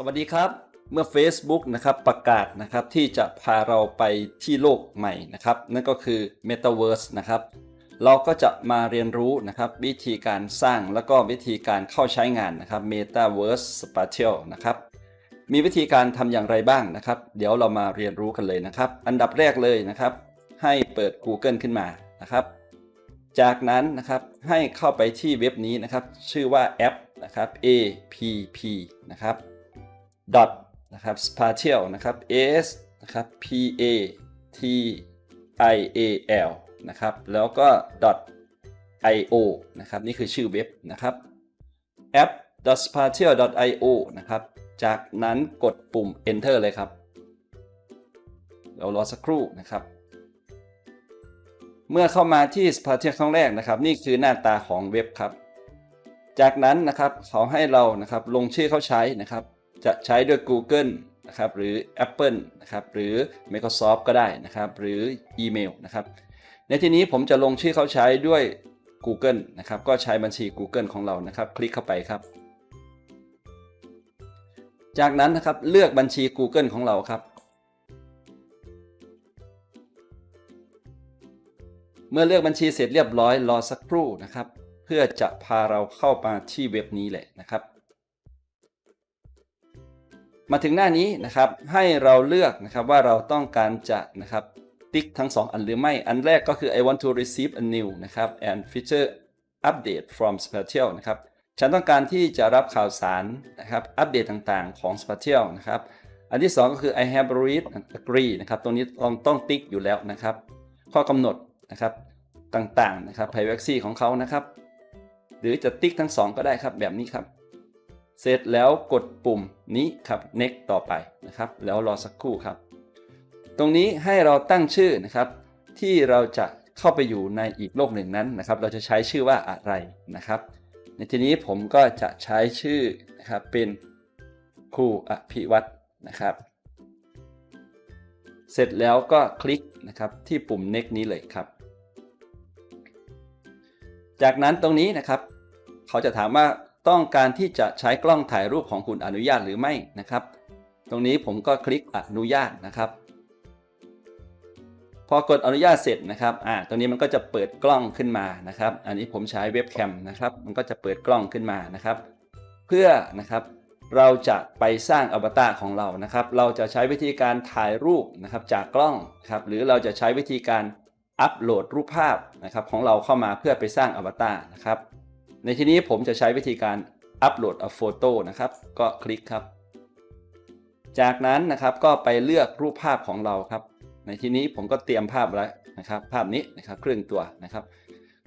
สวัสดีครับ เมื่อ Facebook นะครับประกาศนะครับที่จะพาเราไปที่โลกใหม่นะครับ นั่นก็คือ Metaverse นะครับ เราก็จะมาเรียนรู้นะครับวิธีการสร้างแล้วก็วิธีการเข้าใช้งานนะครับ Metaverse Spatial นะครับ มีวิธีการทำอย่างไรบ้างนะครับ เดี๋ยวเรามาเรียนรู้กันเลยนะครับ อันดับแรกเลยนะครับ ให้เปิด Google ขึ้นมานะครับ จากนั้นนะครับให้เข้าไปที่เว็บนี้นะครับ ชื่อว่าแอปนะครับ app นะครับ dot นะครับ spatial นะครับ s นะครับ p a t i a l นะครับ แล้วก็ dot i o นะครับ นี่คือชื่อเว็บนะครับ app dot spatial dot i o นะครับ จากนั้นกดปุ่ม enter เลยครับ เรารอสักครู่นะครับ เมื่อเข้ามาที่ Spatial ครั้งแรกนะครับ นี่คือหน้าตาของเว็บครับ จากนั้นนะครับเขาให้เรานะครับลงชื่อเข้าใช้นะครับ จะใช้ด้วย Google นะครับหรือ Apple นะครับหรือ Microsoft ก็ได้นะครับหรืออีเมลนะครับในที่นี้ผมจะลงชื่อเขาใช้ด้วย Google นะครับก็ใช้บัญชี Google ของเรานะครับ คลิกเข้าไปครับ จากนั้นนะครับเลือกบัญชี Google ของเราครับ เมื่อเลือกบัญชีเสร็จเรียบร้อยรอสักครู่นะครับ เพื่อจะพาเราเข้ามาที่เว็บนี้แหละนะครับ มาถึงหน้านี้นะครับให้เราเลือกนะครับว่าเราต้องการจะนะครับติ๊กทั้ง 2 อันหรือไม่ อันแรกก็คือ I want to receive a new นะครับ and feature update from Spatial นะครับ ฉันต้องการที่จะรับข่าวสารนะครับอัปเดตต่างๆของ Spatial นะครับ อันที่ 2 ก็คือ I have read and agree นะครับตรงนี้ต้องต้องติ๊กอยู่แล้วนะครับ ข้อกำหนดนะครับต่างๆนะครับ privacy ของเขานะครับ หรือจะติ๊กทั้ง 2 ก็ได้ครับแบบนี้ครับ เสร็จแล้วกดปุ่มนี้ครับ next ต่อไปนะครับ แล้วรอสักครู่ครับ ตรงนี้ให้เราตั้งชื่อนะครับ ที่เราจะเข้าไปอยู่ในอีกโลกหนึ่งนั้นนะครับ เราจะใช้ชื่อว่าอะไรนะครับ ในทีนี้ผมก็จะใช้ชื่อนะครับเป็นครูอภิวัตรนะครับ เสร็จแล้วก็คลิกนะครับที่ปุ่ม next นี้เลยครับ จากนั้นตรงนี้นะครับ เขาจะถามว่า ต้องการที่จะใช้กล้องถ่ายรูปของคุณอนุญาตหรือไม่นะครับ ตรงนี้ผมก็คลิกอนุญาตนะครับ พอกดอนุญาตเสร็จนะครับอ่าตรงนี้มันก็จะเปิดกล้องขึ้นมานะครับ อันนี้ผมใช้เว็บแคมนะครับ มันก็จะเปิดกล้องขึ้นมานะครับ เพื่อนะครับเราจะไปสร้างอวตารของเรานะครับ เราจะใช้วิธีการถ่ายรูปนะครับจากกล้องครับ หรือเราจะใช้วิธีการอัปโหลดรูปภาพนะครับของเราเข้ามาเพื่อไปสร้างอวตารนะครับ ในที่นี้ผมจะใช้วิธีการอัปโหลดอโฟโต้นะครับ ก็คลิกครับ จากนั้นนะครับก็ไปเลือกรูปภาพของเราครับ ในที่นี้ผมก็เตรียมภาพไว้วนะครับ ภาพนี้นะครับครึ่งตัวนะครับ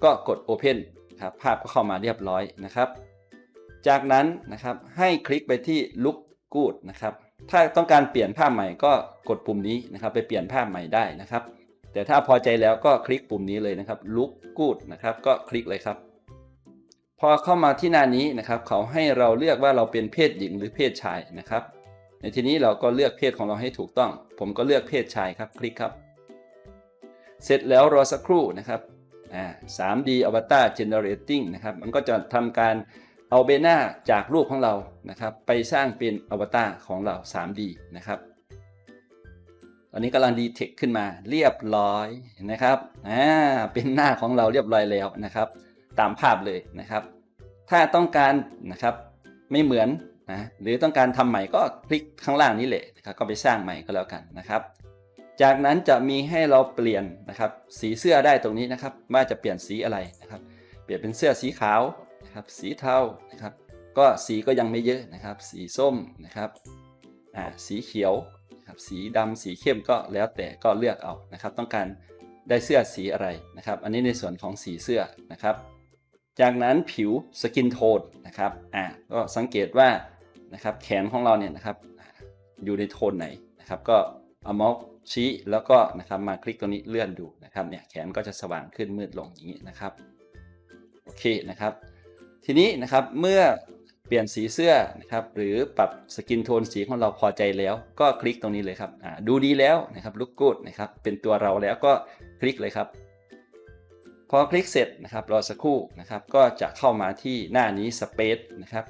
ก็กด Open ครับภาพก็เข้ามาเรียบร้อยนะครับ จากนั้นนะครับให้คลิกไปที่ Look Good นะครับ ถ้าต้องการเปลี่ยนภาพใหม่ก็กดปุ่มนี้นะครับไปเปลี่ยนภาพใหม่ได้นะครับ แต่ถ้าพอใจแล้วก็คลิกปุ่มนี้เลยนะครับ Look Good นะครับ ก็คลิกเลยครับ พอเข้ามาที่หน้านี้นะครับ เขาให้เราเลือกว่าเราเป็นเพศหญิงหรือเพศชายนะครับ ในทีนี้เราก็เลือกเพศของเราให้ถูกต้อง ผมก็เลือกเพศชายครับ คลิกครับ เสร็จแล้วรอสักครู่นะครับอ่า 3D Avatar Generating นะครับ มันก็จะทำการเอาเบหน้าจากรูปของเรานะครับ ไปสร้างเป็นอวตารของเรา 3D นะครับตอนนี้กำลังดีเทคขึ้นมาเรียบร้อยนะครับอ่าเป็นหน้าของเราเรียบร้อยแล้วนะครับ ตามภาพเลยนะครับ ถ้าต้องการนะครับไม่เหมือนนะหรือต้องการทำใหม่ก็คลิกข้างล่างนี้แหละนะครับก็ไปสร้างใหม่ก็แล้วกันนะครับ จากนั้นจะมีให้เราเปลี่ยนนะครับสีเสื้อได้ตรงนี้นะครับว่าจะเปลี่ยนสีอะไรนะครับ เปลี่ยนเป็นเสื้อสีขาวนะครับสีเทานะครับก็สีก็ยังไม่เยอะนะครับ สีส้มนะครับอ่าสีเขียวนะครับสีดำสีเข้มก็แล้วแต่ก็เลือกเอานะครับ ต้องการได้เสื้อสีอะไรนะครับ อันนี้ในส่วนของสีเสื้อนะครับ จากนั้นผิวสกินโทนนะครับอ่าก็สังเกตว่านะครับแขนของเราเนี่ยนะครับอยู่ในโทนไหนนะครับ ก็เอาเมาส์ชี้แล้วก็นะครับมาคลิกตรงนี้เลื่อนดูนะครับเนี่ยแขนก็จะสว่างขึ้นมืดลงอย่างนี้นะครับโอเคนะครับ ทีนี้นะครับเมื่อเปลี่ยนสีเสื้อนะครับหรือปรับสกินโทนสีของเราพอใจแล้ว ก็คลิกตรงนี้เลยครับอ่าดูดีแล้วนะครับลุกกูดนะครับเป็นตัวเราแล้วก็คลิกเลยครับ พอคลิกเสร็จนะครับรอสักครู่นะครับก็จะเข้ามาที่หน้านี้ Space นะครับ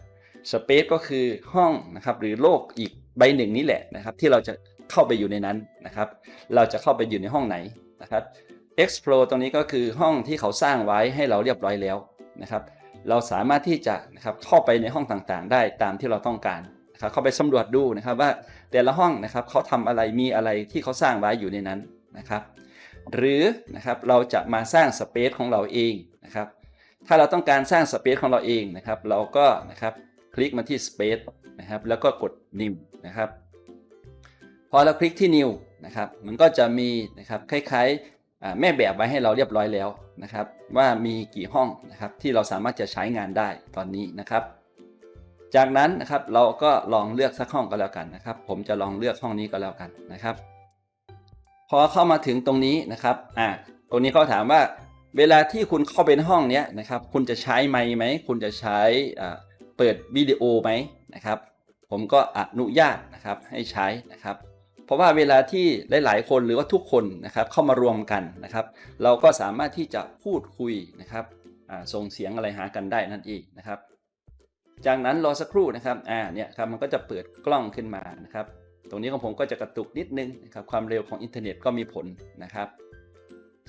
space ก็คือห้องนะครับหรือโลกอีกใบหนึ่งนี้แหละนะครับที่เราจะเข้าไปอยู่ในนั้นนะครับ เราจะเข้าไปอยู่ในห้องไหนนะครับ explore ตรงนี้ก็คือห้องที่เขาสร้างไว้ให้เราเรียบร้อยแล้วนะครับเราสามารถที่จะนะครับเข้าไปในห้องต่างๆ ได้ตามที่เราต้องการนะครับเข้าไปสำรวจดูนะครับว่าแต่ละห้องนะครับเขาทำอะไรมีอะไรที่เขาสร้างไว้อยู่ในนั้นนะครับ หรือนะครับเราจะมาสร้างสเปซของเราเองนะครับถ้าเราต้องการสร้างสเปซของเราเองนะครับ เราก็นะครับคลิกมาที่ Space นะครับแล้วก็กด New นะครับพอเราคลิกที่ New นะครับมันก็จะมีนะครับคล้ายๆแม่แบบไว้ให้เราเรียบร้อยแล้วนะครับ ว่ามีกี่ห้องนะครับที่เราสามารถจะใช้งานได้ตอนนี้นะครับ จากนั้นนะครับเราก็ลองเลือกสักห้องก็แล้วกันนะครับ ผมจะลองเลือกห้องนี้ก็แล้วกันนะครับ พอเข้ามาถึงตรงนี้นะครับอ่าตรงนี้เขาถามว่าเวลาที่คุณเข้าไปในห้องเนี้ยนะครับ คุณจะใช้ไมค์ไหม คุณจะใช้อ่าเปิดวิดีโอไหมนะครับ ผมก็อนุญาตนะครับให้ใช้นะครับ เพราะว่าเวลาที่หลาย ๆ คนหรือว่าทุกคนนะครับเข้ามารวมกันนะครับ เราก็สามารถที่จะพูดคุยนะครับอ่าส่งเสียงอะไรหากันได้นั่นเองนะครับ จากนั้นรอสักครู่นะครับอ่าเนี่ยครับมันก็จะเปิดกล้องขึ้นมานะครับ ตรงนี้ของผมก็จะกระตุกนิดนึงนะครับความเร็วของอินเทอร์เน็ตก็มีผลนะครับ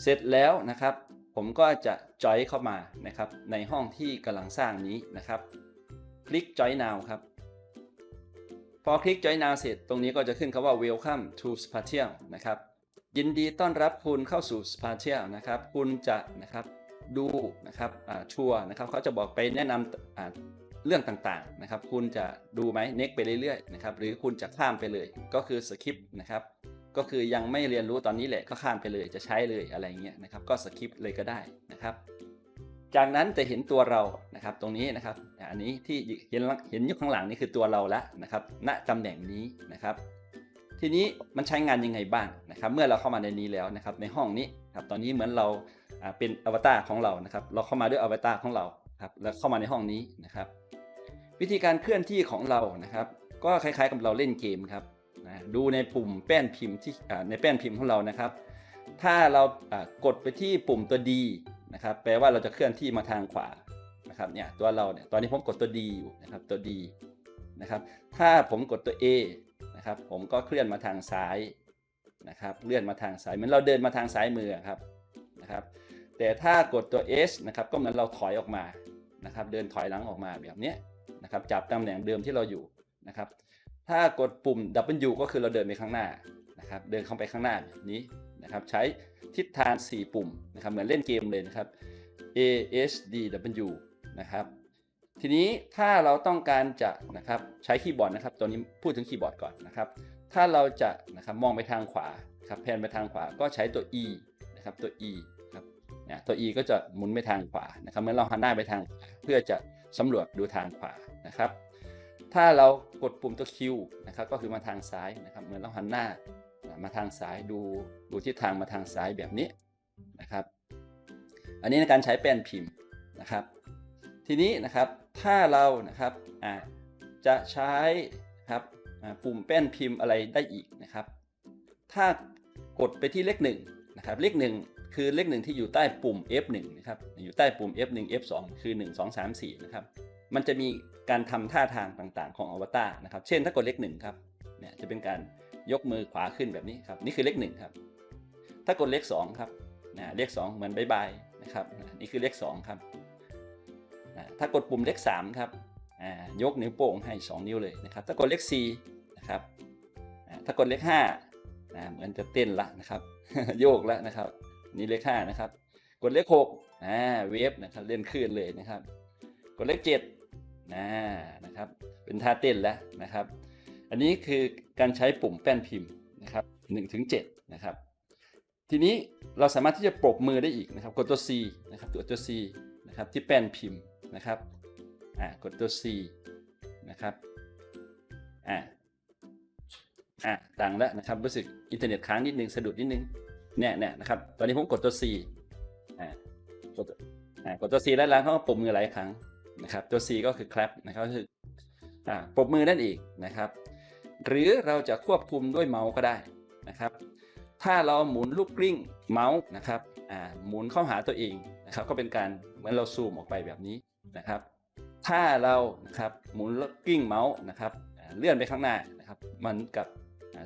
เสร็จแล้วนะครับ ผมก็จะจอยเข้ามานะครับ ในห้องที่กำลังสร้างนี้นะครับ คลิก Join Now ครับ พอคลิก Join Now เสร็จ ตรงนี้ก็จะขึ้นคำว่า Welcome to Spatial นะครับ ยินดีต้อนรับคุณเข้าสู่ Spatial นะครับ คุณจะนะครับดูนะครับชัวร์นะครับเขาจะบอกไปแนะนำ เรื่องต่างๆนะครับ คุณจะดูไหมเน็กไปเรื่อยๆนะครับหรือคุณจะข้ามไปเลย ก็คือสคิปนะครับก็คือยังไม่เรียนรู้ตอนนี้แหละก็ข้ามไปเลยจะใช้เลยอะไรเงี้ยนะครับก็สคิปเลยก็ได้นะครับจากนั้นจะเห็นตัวเรานะครับตรงนี้นะครับอันนี้ที่เห็นเห็นอยู่ข้างหลังนี่คือตัวเราละนะครับณตำแหน่งนี้นะครับ ทีนี้มันใช้งานยังไงบ้างนะครับ เมื่อเราเข้ามาในนี้แล้วนะครับในห้องนี้ครับตอนนี้เหมือนเราอ่าเป็นอวตารของเรานะครับ เราเข้ามาด้วยอวตารของเรา ครับแล้วเข้ามาในห้องนี้นะครับ วิธีการเคลื่อนที่ของเรานะครับ ก็คล้ายๆกับเราเล่นเกมครับนะดูในปุ่มแป้นพิมพ์ที่ในแป้นพิมพ์ของเรานะครับ ถ้าเราอ่ากดไปที่ปุ่มตัว D นะครับ แปลว่าเราจะเคลื่อนที่มาทางขวานะครับเนี่ยตัวเราเนี่ยตอนนี้ผมกดตัว D อยู่นะครับตัว D นะครับ ถ้าผมกดตัว A นะครับ ผมก็เคลื่อนมาทางซ้ายนะครับ เลื่อนมาทางซ้ายเหมือนเราเดินมาทางซ้ายมือครับนะครับ แต่ถ้ากดตัว S นะครับก็เหมือนเราถอยออกมา นะครับเดินถอยหลังออกมาแบบนี้นะครับจับตำแหน่งเดิมที่เราอยู่นะครับถ้ากดปุ่ม W ก็คือเราเดินไปข้างหน้านะครับเดินเข้าไปข้างหน้าแบบนี้นะครับใช้ทิศทาง 4 ปุ่มนะครับเหมือนเล่นเกมเลยนะครับ A S D W นะครับทีนี้ถ้าเราต้องการจะนะครับใช้คีย์บอร์ดนะครับตัวนี้พูดถึงคีย์บอร์ดก่อนนะครับถ้าเราจะนะครับมองไปทางขวาครับแพนไปทางขวาก็ใช้ตัว E นะครับตัว E นี่ยตัว E ก็จะหมุนไปทางขวานะครับเหมือนเราหันหน้าไปทางขวาเพื่อจะสำรวจดูทางขวานะครับ ถ้าเรากดปุ่มตัว Q นะครับก็คือมาทางซ้ายนะครับเหมือนเราหันหน้ามาทางซ้ายดูดูทิศทางมาทางซ้ายแบบนี้นะครับ อันนี้ในการใช้แป้นพิมพ์นะครับ ทีนี้นะครับถ้าเรานะครับจะใช้ครับปุ่มแป้นพิมพ์อะไรได้อีกนะครับ ถ้ากดไปที่เลขหนึ่งนะครับเลขหนึ่ง คือเลขหนึ่งที่อยู่ใต้ปุ่ม F1 นะครับอยู่ใต้ปุ่ม F1 F2 คือ 1 2 3 4นะครับมันจะมีการทำท่าทางต่างๆ ของอวตารนะครับเช่นถ้ากดเลขหนึ่งครับเนี่ยจะเป็นการยกมือขวาขึ้นแบบนี้ครับนี่คือเลขหนึ่งครับถ้ากดเลขสองครับนะเลขสองเหมือนบายบายนะครับนี่คือเลขสองครับนะถ้ากดปุ่มเลขสามครับอ่ายกนิ้วโป้งให้ 2 นิ้วเลยนะครับ ถ้ากดเลข4นะครับถ้ากดเลข5นะเหมือนจะเต้นละนะครับ โยกแล้วนะครับ นี่เลข5นะครับ กดเลข6อ่าเวฟนะครับเล่นคลื่นเลยนะครับ กดเลข7นะนะครับ เป็นท่าเต้นแล้วนะครับ อันนี้คือการใช้ปุ่มแป้นพิมพ์นะครับ1ถึง7นะครับ ทีนี้เราสามารถที่จะปรบมือได้อีกนะครับ กดตัว C นะครับตัวตัว C นะครับที่แป้นพิมพ์นะครับอ่ากดตัว C นะครับอ่าอ่าดังแล้วนะครับรู้สึกอินเทอร์เน็ตค้างนิดนึงสะดุดนิดนึง เนี่ยเนี่ยนะครับ ตอนนี้ผมกดตัว C อ่ากดตัวอ่ากดตัว C แล้วแล้วเขาก็ปรบมือหลายครั้งนะครับ ตัว C ก็คือ clap นะครับคืออ่าปรบมือนั่นเองนะครับ หรือเราจะควบคุมด้วยเมาส์ก็ได้นะครับ ถ้าเราหมุนลูกกลิ้งเมาส์นะครับอ่าหมุนเข้าหาตัวเองนะครับ ก็เป็นการเหมือนเราซูมออกไปแบบนี้นะครับ ถ้าเรานะครับหมุนล้วกิ้งเมาส์นะครับเลื่อนไปข้างหน้านะครับ มันกับ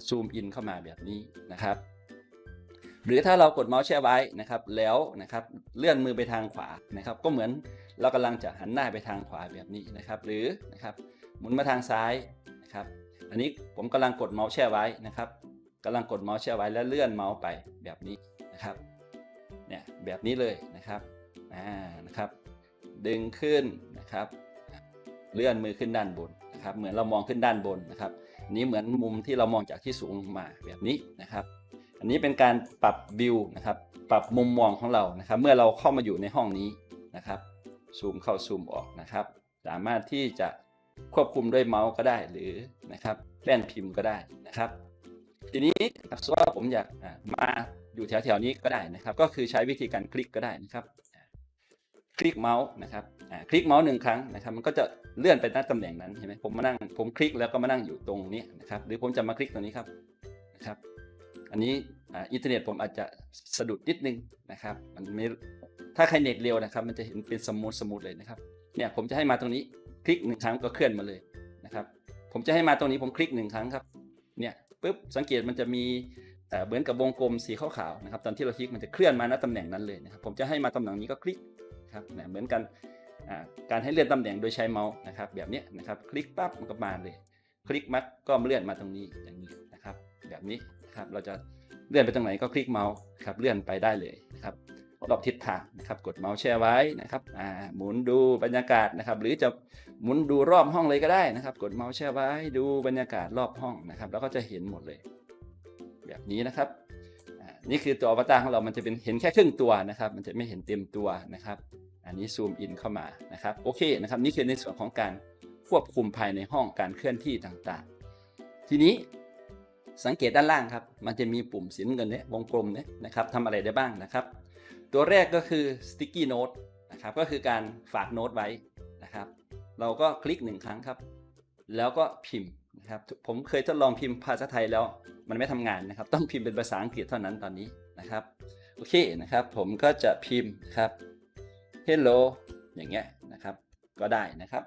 ซูมอินเข้ามาแบบนี้นะครับ หรือถ้าเรากดเมาส์แช่ไว้นะครับแล้วนะครับเลื่อนมือไปทางขวานะครับก็เหมือนเรากำลังจะหันหน้าไปทางขวาแบบนี้นะครับ หรือนะครับหมุนมาทางซ้ายนะครับอันนี้ผมกำลังกดเมาส์แช่ไว้นะครับกำลังกดเมาส์แช่ไว้แล้วเลื่อนเมาส์ไปแบบนี้นะครับเนี่ยแบบนี้เลยนะครับอ่านะครับ ดึงขึ้นนะครับ เลื่อนมือขึ้นด้านบนนะครับ เหมือนเรามองขึ้นด้านบนนะครับนี้เหมือนมุมที่เรามองจากที่สูงมาแบบนี้นะครับ อันนี้เป็นการปรับวิวนะครับปรับมุมมองของเรานะครับ เมื่อเราเข้ามาอยู่ในห้องนี้นะครับซูมเข้าซูมออกนะครับ สามารถที่จะควบคุมด้วยเมาส์ก็ได้หรือนะครับแป้นพิมพ์ก็ได้นะครับ ทีนี้ครับสมมติว่าผมอยากมาอยู่แถวๆนี้ก็ได้นะครับ ก็คือใช้วิธีการคลิกก็ได้นะครับ คลิกเมาส์นะครับคลิกเมาส์หนึ่งครั้งนะครับ มันก็จะเลื่อนไปหน้าตำแหน่งนั้นเห็นไหมผมมานั่งผมคลิกแล้วก็มานั่งอยู่ตรงนี้นะครับ หรือผมจะมาคลิกตรงนี้ครับนะครับ อันนี้อินเทอร์เน็ตผมอาจจะสะดุดนิดนึงนะครับ มันไม่ถ้าใครเน็ตเร็วนะครับ มันจะเห็นเป็นสมูทสมูทเลยนะครับ เนี่ยผมจะให้มาตรงนี้คลิกหนึ่งครั้งก็เคลื่อนมาเลยนะครับ ผมจะให้มาตรงนี้ผมคลิกหนึ่งครั้งครับ เนี่ยปุ๊บสังเกตมันจะมีเหมือนกับวงกลมสีขาวๆนะครับ ตอนที่เราคลิกมันจะเคลื่อนมาณตำแหน่งนั้นเลยนะครับ ผมจะให้มาตำแหน่งนี้ก็คลิกครับเหมือนกันการให้เลื่อนตำแหน่งโดยใช้เมาส์นะครับ แบบนี้นะครับ คลิกปั๊บมันก็มาเลย คลิกมัดก็เลื่อนมาตรงนี้อย่างนี้นะครับ แบบนี้ นะครับเราจะเลื่อนไปตรงไหนก็คลิกเมาส์ครับเลื่อนไปได้เลยนะครับรอบทิศทางนะครับกดเมาส์แช่ไว้นะครับอ่าหมุนดูบรรยากาศนะครับ หรือจะหมุนดูรอบห้องเลยก็ได้นะครับ กดเมาส์แช่ไว้ดูบรรยากาศรอบห้องนะครับ แล้วก็จะเห็นหมดเลย แบบนี้นะครับนี่คือตัวอวตารของเรา มันจะเป็นเห็นแค่ครึ่งตัวนะครับ มันจะไม่เห็นเต็มตัวนะครับ อันนี้ซูมอินเข้ามานะครับ โอเคนะครับ นี่คือในส่วนของการควบคุมภายในห้องการเคลื่อนที่ต่างๆ ทีนี้ สังเกตด้านล่างครับ มันจะมีปุ่มสีน้ำเงินเนี่ยวงกลมเนี่ยนะครับทำอะไรได้บ้างนะครับ ตัวแรกก็คือ sticky note นะครับ ก็คือการฝากโน้ตไว้นะครับ เราก็คลิกหนึ่งครั้งครับ แล้วก็พิมพ์นะครับ ผมเคยทดลองพิมพ์ภาษาไทยแล้ว มันไม่ทำงานนะครับ ต้องพิมพ์เป็นภาษาอังกฤษเท่านั้นตอนนี้นะครับ โอเคนะครับ ผมก็จะพิมพ์ครับ hello อย่างเงี้ยนะครับ ก็ได้นะครับ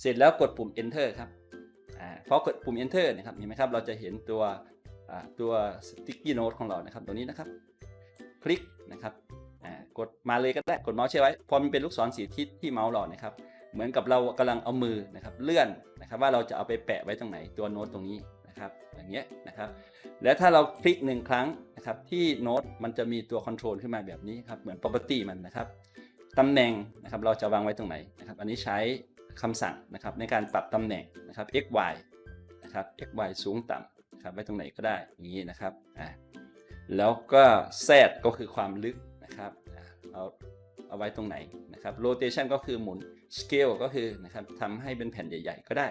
เสร็จแล้วกดปุ่ม enter ครับ พอกดปุ่ม enter นะครับเห็นไหมครับเราจะเห็นตัวตัว sticky note ของเรานะครับตัวนี้นะครับ คลิกนะครับกดมาเลยก็ได้กดเมาส์ใช่ไว้ พอมันเป็นลูกศรสีทิศที่เมาส์เรานะครับ เหมือนกับเรากำลังเอามือนะครับเลื่อนนะครับว่าเราจะเอาไปแปะไว้ตรงไหนตัวโน้ตตรงนี้นะครับอย่างเงี้ยนะครับ และถ้าเราคลิกหนึ่งครั้งนะครับที่โน้ตมันจะมีตัวคอนโทรลขึ้นมาแบบนี้ครับเหมือน property มันนะครับตำแหน่งนะครับเราจะวางไว้ตรงไหนนะครับ อันนี้ใช้ คำสั่งนะครับในการปรับตำแหน่งนะครับ x y นะครับ x y สูงต่ำครับไว้ตรงไหนก็ได้อย่างนี้นะครับอ่าแล้วก็ z ก็คือความลึกนะครับเอาเอาไว้ตรงไหนนะครับ rotation ก็คือหมุน scale ก็คือนะครับทำให้เป็นแผ่นใหญ่ ๆ ก็ได้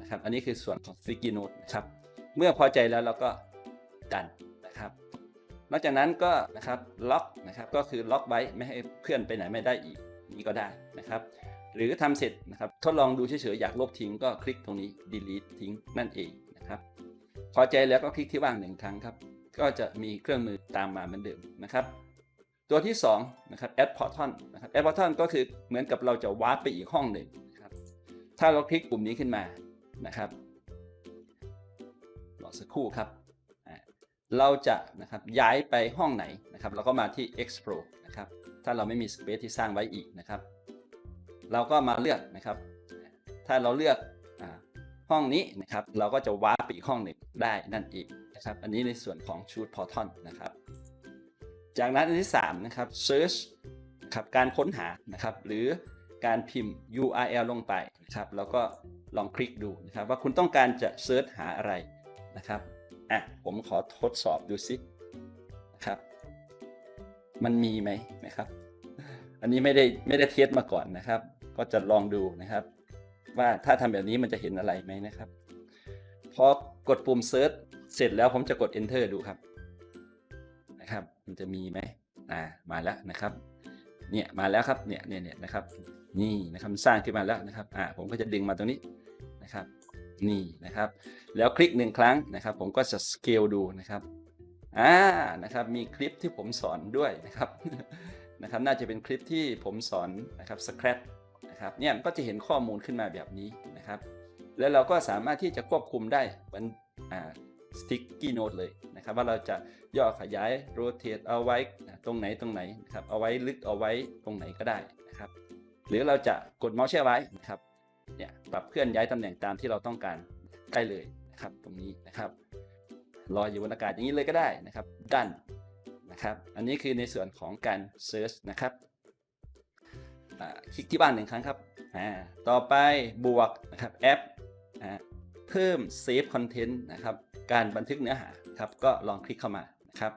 นะครับอันนี้คือส่วนของ sticky note นะครับเมื่อพอใจแล้วเราก็ดันนะครับนอกจากนั้นก็นะครับล็อกนะครับก็คือล็อกไว้ไม่ให้เคลื่อนไปไหนไม่ได้อีกนี่ก็ได้นะครับ หรือทำเสร็จนะครับทดลองดูเฉยๆอยากลบทิ้งก็คลิกตรงนี้ delete ทิ้งนั่นเองนะครับพอใจแล้วก็คลิกที่ว่างหนึ่งครั้งครับ ก็จะมีเครื่องมือตามมาเหมือนเดิมนะครับ ตัวที่2นะครับ add portal นะครับ add portal ก็คือเหมือนกับเราจะวาร์ปไปอีกห้องหนึ่งนะครับถ้าเราคลิกปุ่มนี้ขึ้นมานะครับรอสักครู่ครับเราจะนะครับย้ายไปห้องไหนนะครับ เราก็มาที่ explore นะครับ ถ้าเราไม่มี space ที่สร้างไว้อีกนะครับ เราก็มาเลือกนะครับ ถ้าเราเลือกอห้องนี้นะครับ เราก็จะวาร์ปไปอีกห้องหนึ่งได้นั่นเองนะครับ อันนี้ในส่วนของ shoot portal นะครับ จากนั้นอันที่3นะครับ search นะครับการค้นหานะครับ หรือการพิมพ์ URL ลงไปนะครับ แล้วก็ลองคลิกดูนะครับ ว่าคุณต้องการจะเซิร์ชหาอะไรนะครับอะผมขอทดสอบดูซินะครับ มันมีไหมนะครับ อันนี้ไม่ได้ไม่ได้เทสมาก่อนนะครับ ก็จะลองดูนะครับ ว่าถ้าทำแบบนี้มันจะเห็นอะไรไหมนะครับ พอกดปุ่ม search เสร็จแล้วผมจะกด enter ดูครับ นะครับ มันจะมีไหมอ่ามาแล้วนะครับ เนี่ยมาแล้วครับเนี่ยเนี่ยเนี่ยนะครับ นี่นะครับสร้างขึ้นมาแล้วนะครับอ่าผมก็จะดึงมาตรงนี้นะครับ นี่นะครับ แล้วคลิกหนึ่งครั้งนะครับ ผมก็จะสเกลดูนะครับอ่านะครับ มีคลิปที่ผมสอนด้วยนะครับ นะครับน่าจะเป็นคลิปที่ผมสอนนะครับสครับนะครับเนี่ยก็จะเห็นข้อมูลขึ้นมาแบบนี้นะครับ แล้วเราก็สามารถที่จะควบคุมได้เหมือนอ่า sticky note เลยนะครับ ว่าเราจะย่อขยาย rotate เอาไว้ตรงไหนตรงไหนนะครับเอาไว้ลึกเอาไว้ตรงไหนก็ได้นะครับ หรือเราจะกดเมาส์แช่ไว้นะครับเนี่ยปรับเคลื่อนย้ายตำแหน่งตามที่เราต้องการได้เลยนะครับตรงนี้นะครับลอยอยู่บนอากาศอย่างนี้เลยก็ได้นะครับดัน นะครับ อันนี้คือในส่วนของการ search นะครับคลิกที่บ้านหนึ่งครั้งครับ ต่อไปบวกนะครับแอปเพิ่ม save content นะครับ การบันทึกเนื้อหาครับก็ลองคลิกเข้ามานะครับ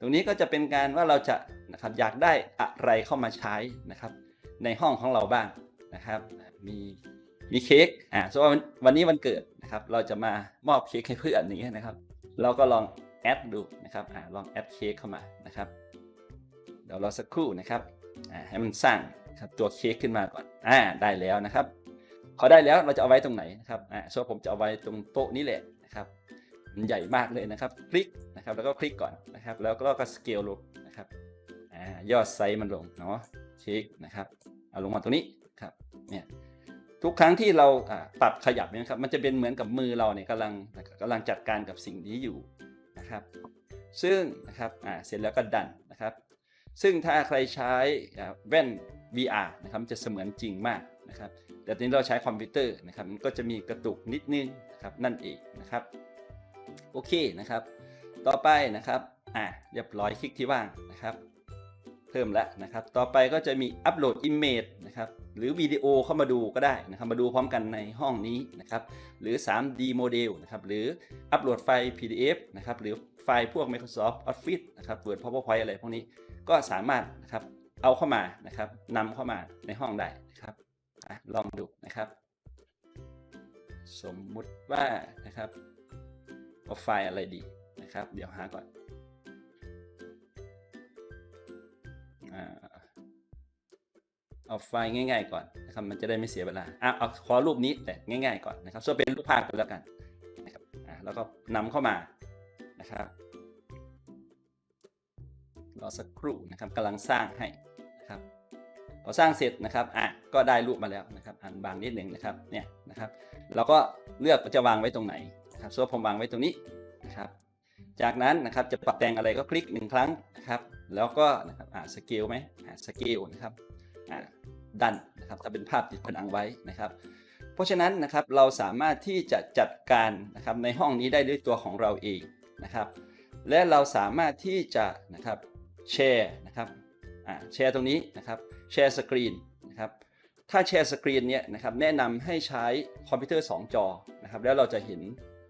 ตรงนี้ก็จะเป็นการว่าเราจะนะครับอยากได้อะไรเข้ามาใช้นะครับ ในห้องของเราบ้างนะครับ มีมีเค้กอ่าสมมติว่าวันวันนี้วันเกิดนะครับ เราจะมามอบเค้กให้เพื่อนอย่างเงี้ยนะครับ เราก็ลอง แอดดูนะครับอลองแอดเค้กเข้ามานะครับเดี๋ยวรอสักครู่นะครับให้มันสร้างครับตัวเค้กขึ้นมาก่อนอ่าได้แล้วนะครับพอได้แล้วเราจะเอาไว้ตรงไหนนะครับอ่าส่วนผมจะเอาไว้ตรงโต๊ะนี้แหละนะครับมันใหญ่มากเลยนะครับ คลิกนะครับ แล้วก็คลิกก่อนนะครับ แล้วก็ก็สเกลลงนะครับอ่ายอดไซส์มันลงเนาะเช็คนะครับเอาลงมาตรงนี้ครับเนี่ยทุกครั้งที่เราปรับขยับเนี่ยนะครับมันจะเป็นเหมือนกับมือเราเนี่ยกำลังกำลังจัดการกับสิ่งนี้อยู่ นะครับ ซึ่งนะครับอ่าเสร็จแล้วก็ดันนะครับ ซึ่งถ้าใครใช้แว่น VR นะครับจะเสมือนจริงมากนะครับ แต่ทีนี้เราใช้คอมพิวเตอร์นะครับมันก็จะมีกระตุกนิดนึงนะครับนั่นเองนะครับ โอเคนะครับ ต่อไปนะครับอะเรียบร้อยคลิกที่ว่างนะครับ เพิ่มแล้วนะครับ ต่อไปก็จะมีอัปโหลดอิมเมจนะครับ หรือวิดีโอเข้ามาดูก็ได้นะครับ มาดูพร้อมกันในห้องนี้นะครับ หรือ 3D โมเดลนะครับ หรืออัปโหลดไฟล์ PDF นะครับ หรือไฟล์พวก Microsoft Office นะครับ Word PowerPoint อะไรพวกนี้ ก็สามารถนะครับ เอาเข้ามานะครับนำเข้ามาในห้องได้นะครับอลองดูนะครับ สมมุติว่านะครับเอาไฟล์อะไรดีนะครับ เดี๋ยวหาก่อน เอาไฟล์ง่าย ๆ ก่อนนะครับ มันจะได้ไม่เสียเวลาอะเอาขอรูปนี้แต่ง่าย ๆ ก่อนนะครับส่วนเป็นรูปภาพไปแล้วกันนะครับอะแล้วก็นำเข้ามานะครับรอสักครู่นะครับกำลังสร้างให้นะครับพอสร้างเสร็จนะครับอะก็ได้รูปมาแล้วนะครับอ่านบางนิดหนึ่งนะครับเนี่ยนะครับ เราก็เลือกจะวางไว้ตรงไหนนะครับส่วนผมวางไว้ตรงนี้นะครับ จากนั้นนะครับจะปรับแต่งอะไรก็คลิกหนึ่งครั้งนะครับ แล้วก็นะครับอ่าสเกลไหมอ่าสเกลนะครับ ดันนะครับถ้าเป็นภาพติดผนังไว้นะครับ เพราะฉะนั้นนะครับเราสามารถที่จะจัดการนะครับในห้องนี้ได้ด้วยตัวของเราเองนะครับ และเราสามารถที่จะนะครับแชร์นะครับแชร์ตรงนี้นะครับแชร์สกรีนนะครับถ้าแชร์สกรีนเนี่ยนะครับแนะนำให้ใช้คอมพิวเตอร์ 2 จอนะครับแล้วเราจะเห็น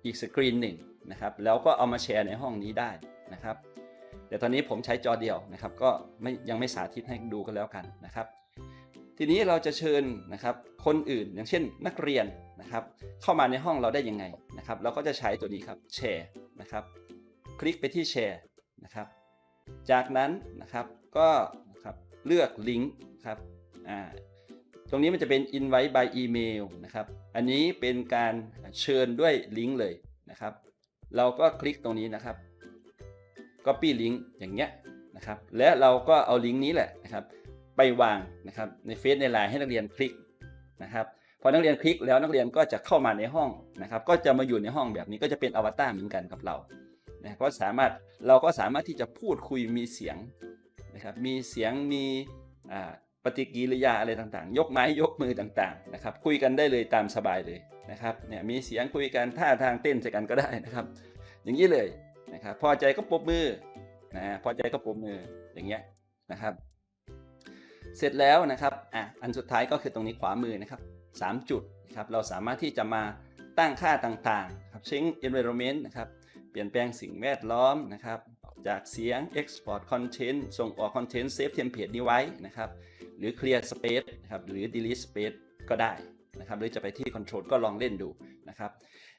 อีกสกรีนหนึ่งนะครับแล้วก็เอามาแชร์ในห้องนี้ได้นะครับแต่ตอนนี้ผมใช้จอเดียวนะครับก็ไม่ยังไม่สาธิตให้ดูกันแล้วกันนะครับ ทีนี้เราจะเชิญนะครับคนอื่นอย่างเช่นนักเรียนนะครับเข้ามาในห้องเราได้ยังไงนะครับเราก็จะใช้ตัวนี้ครับแชร์นะครับคลิกไปที่แชร์นะครับจากนั้นนะครับก็นะครับเลือกลิงก์ครับอ่าตรงนี้มันจะเป็น invite by email นะครับอันนี้เป็นการเชิญด้วยลิงก์เลยนะครับเราก็คลิกตรงนี้นะครับ copy link อย่างเงี้ยนะครับและเราก็เอาลิงก์นี้แหละนะครับ ไปวางนะครับในเฟซในไลน์ให้นักเรียนคลิกนะครับพอนักเรียนคลิกแล้วนักเรียนก็จะเข้ามาในห้องนะครับ ก็จะมาอยู่ในห้องแบบนี้ก็จะเป็นอวตารเหมือนกันกับเรานะก็สามารถเราก็สามารถที่จะพูดคุยมีเสียงนะครับมีเสียงมีปฏิกิริยาอะไรต่างๆ ยกไม้ยกมือต่างๆนะครับคุยกันได้เลยตามสบายเลยนะครับเนี่ยมีเสียงคุยกันท่าทางเต้นใส่กันก็ได้นะครับ อย่างนี้เลยนะครับพอใจก็ปรบมือนะพอใจก็ปรบมืออย่างเงี้ยนะครับ เสร็จแล้วนะครับอะอันสุดท้ายก็คือตรงนี้ขวามือนะครับสามจุดนะครับเราสามารถที่จะมาตั้งค่าต่างๆครับเช่น environment นะครับเปลี่ยนแปลงสิ่งแวดล้อมนะครับจากเสียง export content ส่งออก content save template นี้ไว้นะครับหรือ clear space นะครับหรือ delete space ก็ได้นะครับหรือจะไปที่ control ก็ลองเล่นดูนะครับ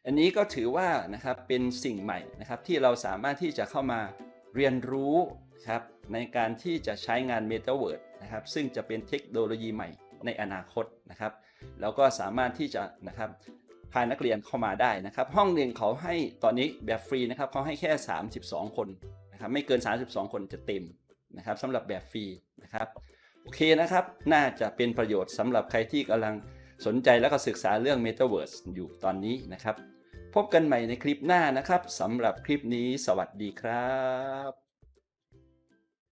อันนี้ก็ถือว่านะครับเป็นสิ่งใหม่นะครับที่เราสามารถที่จะเข้ามาเรียนรู้ครับในการที่จะใช้งาน Metaverse นะครับ ซึ่งจะเป็นเทคโนโลยีใหม่ในอนาคตนะครับ แล้วก็สามารถที่จะนะครับพานักเรียนเข้ามาได้นะครับ ห้องหนึ่งเขาให้ตอนนี้แบบฟรีนะครับเขาให้แค่ 32 คนนะครับ ไม่เกิน 32 คนจะเต็มนะครับสำหรับแบบฟรีนะครับโอเคนะครับ น่าจะเป็นประโยชน์สำหรับใครที่กำลังสนใจแล้วก็ศึกษาเรื่อง Metaverse อยู่ตอนนี้นะครับ พบกันใหม่ในคลิปหน้านะครับสำหรับคลิปนี้ สวัสดีครับ